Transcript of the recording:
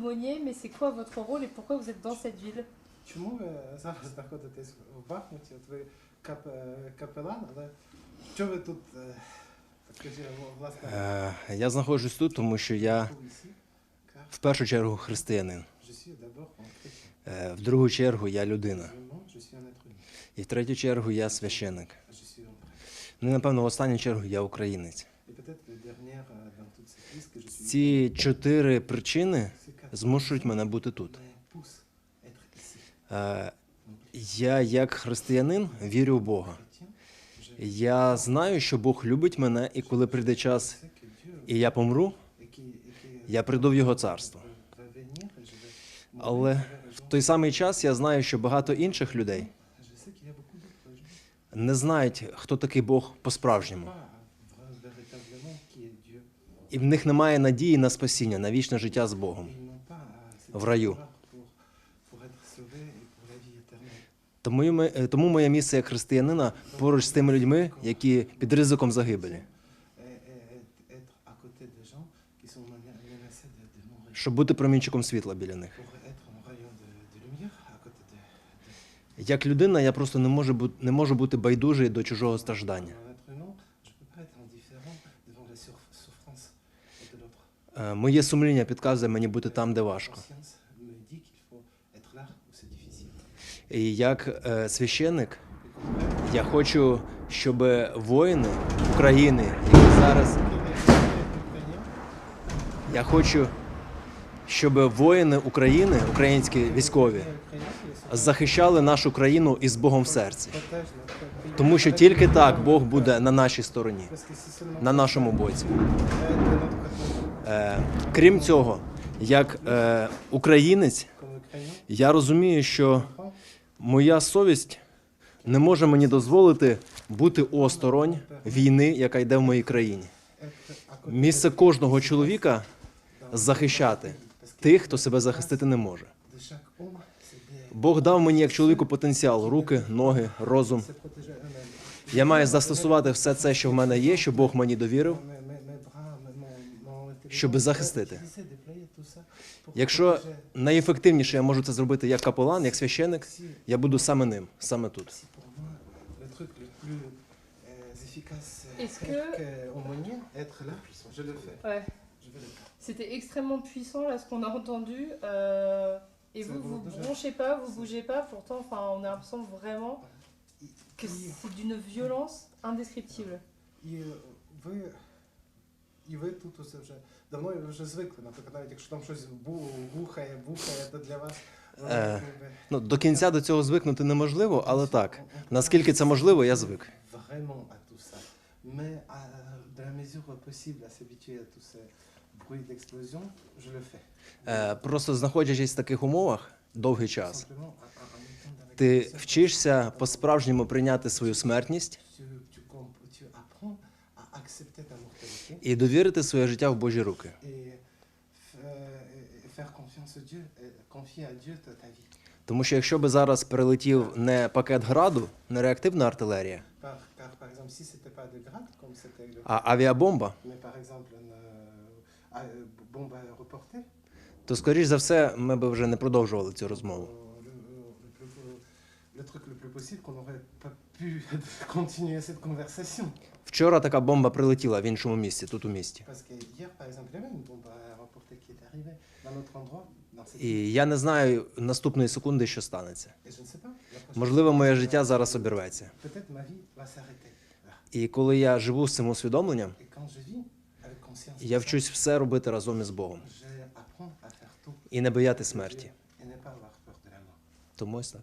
Aumônier, mais c'est quoi votre rôle et pourquoi vous êtes dans cette ville Чому ви зараз знаходитесь в Бахмуті? От ви кап, е, капелан, але що ви тут, е, так скажімо, власне, Е, Я знаходжусь тут, тому що я vous в першу чергу християнин, un chrétien. Е, в другу чергу я людина, être humain. і в третю чергу я священик. Je suis. Ну і напевно, в останню чергу я українець. Et peut-être le dernier euh, dans toute cette liste que je suis Ці чотири причини змушують мене бути тут. Е, Я, як християнин, вірю в Бога. Я знаю, що Бог любить мене, і коли прийде час, і я помру, я прийду в Його царство. Але в той самий час я знаю, що багато інших людей не знають, хто такий Бог по-справжньому. І в них немає надії на спасіння, на вічне життя з Богом. Et ils n'ont pas euh, cette В раю. Тому, ми- е, тому моє місце як християнина поруч з тими людьми, які під ризиком загибелі, щоб бути промінчиком світла біля них. Як людина, я просто не можу бути, не можу бути байдужий до чужого страждання. Моє сумління підказує мені бути там, де важко. І як е, священник, я хочу, щоб воїни України, які зараз я хочу, щоб воїни України, українські військові, захищали нашу країну із Богом в серці. Тому що тільки так Бог буде на нашій стороні, на нашому боці. Е, крім цього, як е, українець, я розумію, що моя совість не може мені дозволити бути осторонь війни, яка йде в моїй країні. Місце кожного чоловіка захищати тих, хто себе захистити не може. Бог дав мені як чоловіку потенціал: руки, ноги, розум. Я маю застосувати все це, що в мене є, що Бог мені довірив. щоб захистити. Якщо найефективніше я можу це зробити як капелан, як священик, я буду саме ним, саме тут. le truc le plus euh, efficace Est-ce euh, que- que aumônier, être là, je le fais. Ouais. Je vais le faire. C'était extrêmement puissant là ce qu'on a entendu. euh, et Ça vous, vaut vous déjà. bronchez pas, vous bougez pas. Pourtant, enfin, on a l'impression vraiment que І- c'est d'une violence indescriptible. І ви, І ви тут усе вже давно ви вже звикли, наприклад, навіть якщо там щось бухає, бухає, то для вас Е, Ну, до кінця до цього звикнути неможливо, але так. Наскільки це можливо, я звик. Vraiment à tout ça. Mais à, de la mesure possible à s'habituer à tous ces bruits d'explosion, je le fais. Е, Просто знаходячись в таких умовах довгий час, Simplement, la ти вчишся по-справжньому прийняти свою смертність і довірити своє життя в Божі руки. euh, ta vie. Тому що якщо би зараз прилетів не пакет граду, не реактивна артилерія, а авіабомба, euh, euh, то скоріш за все ми би вже не продовжували цю розмову. euh, le, le, plus- le truc le plus possible qu'on n'aurait pas pu continuer cette conversation. Вчора така бомба прилетіла в іншому місці, тут у місті. Parce que hier, par exemple, il y avait une bombe aéroportée qui est arrivée dans notre endroit, dans cette І я не знаю наступної секунди, що станеться. Et je ne sais pas. la prochaine Можливо, моє життя зараз обірветься. Peut-être ma vie va s'arrêter. là. І коли я живу з цим усвідомленням, Et quand je vis avec conscience, я de вчусь все робити разом із Богом je apprends à faire tout і не бояти смерті. et ne pas avoir peur de la mort. Тому ось так.